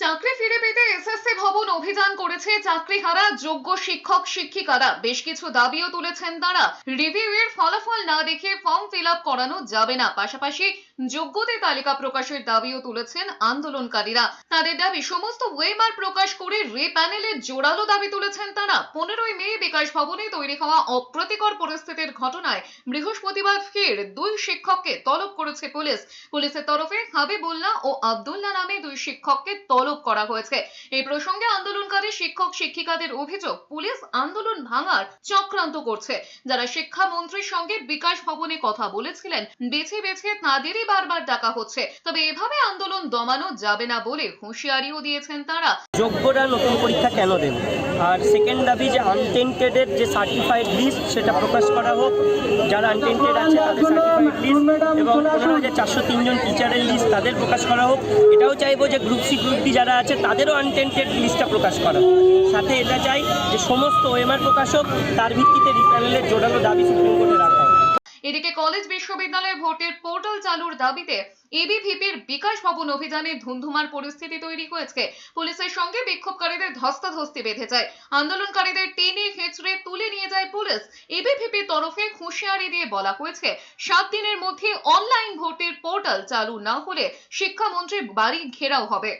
চাকরি ফিরে পেতে এসএসসি ভবন অভিযান করেছে চাকরিহারা যোগ্য শিক্ষক শিক্ষিকারা। বেশ কিছু দাবিও তুলেছেন তারা। রিভিউ এর ফলাফল না দেখে ফর্ম ফিল আপ করানো যাবে না। পাশাপাশি যোগ্যদের তালিকা প্রকাশের দাবিও তুলেছেন আন্দোলনকারীরা। তাদের দাবি, সমস্ত ওয়েমার প্রকাশ করে রে প্যানেলের জোরালো দাবি তুলেছেন তারা। পনেরোই মে বিকাশ ভবনে তৈরি হওয়া অপ্রতিকর পরিস্থিতির ঘটনায় বৃহস্পতিবার ফের দুই শিক্ষককে তলব করেছে পুলিশ। পুলিশের তরফে হাবিবুল্লাহ ও আব্দুল্লাহ নামে দুই শিক্ষককে তলব করা হয়েছে। এই প্রসঙ্গে আন্দোলনকারী শিক্ষক শিক্ষিকাদের অভিযোগ পুলিশ আন্দোলন ভাঙার চক্রান্ত করছে। যারা শিক্ষামন্ত্রীর সঙ্গে বিকাশ ভবনে কথা বলেছিলেন বেছে বেছে তাদেরই বারবার ডাকা হচ্ছে। তবে এভাবে আন্দোলন দমানো যাবে না বলে হুঁশিয়ারিও দিয়েছেন তারা। যোগ্যরা নতুন পরীক্ষা কেন দেবে? আর সেকেন্ড দাবি যে আনটেন্টেডের যে সার্টিফাইড লিস্ট সেটা প্রকাশ করা হোক। যারা আনটেন্টেড আছে তাদের সার্টিফাইড লিস্ট এবং পনেরো হাজার চারশো তিনজন টিচারের লিস্ট তাদের প্রকাশ করা হোক। এটাও চাইব যে গ্রুপ সি গ্রুপ ডি যারা আছে, তাদেরও আনটেন্টেড লিস্টটা প্রকাশ করা। সাথে এটা চাই যে সমস্ত ওএমআর প্রকাশ হোক তার ভিত্তিতে রিপ্যানেলের জোরালো দাবি সুপ্রিম কোর্টে রাখা এদিকে কলেজ বিশ্ববিদ্যালয়ে ভোটের পোর্টাল চালুর দাবিতে এবিভিপির বিকাশ ভবন অভিযানে ধুন্ধুমার পরিস্থিতি তৈরি হয়েছে। পুলিশের সঙ্গে বিক্ষোভকারীদের ধস্তাধস্তি বেঁধে যায়। আন্দোলনকারীদের টেনে হেঁচড়ে তুলে নিয়ে যায় পুলিশ। এবিভিপির তরফে হুঁশিয়ারি দিয়ে বলা হয়েছে, সাত দিনের মধ্যে অনলাইন ভোটের পোর্টাল চালু না হলে শিক্ষামন্ত্রীর বাড়ি ঘেরাও হবে।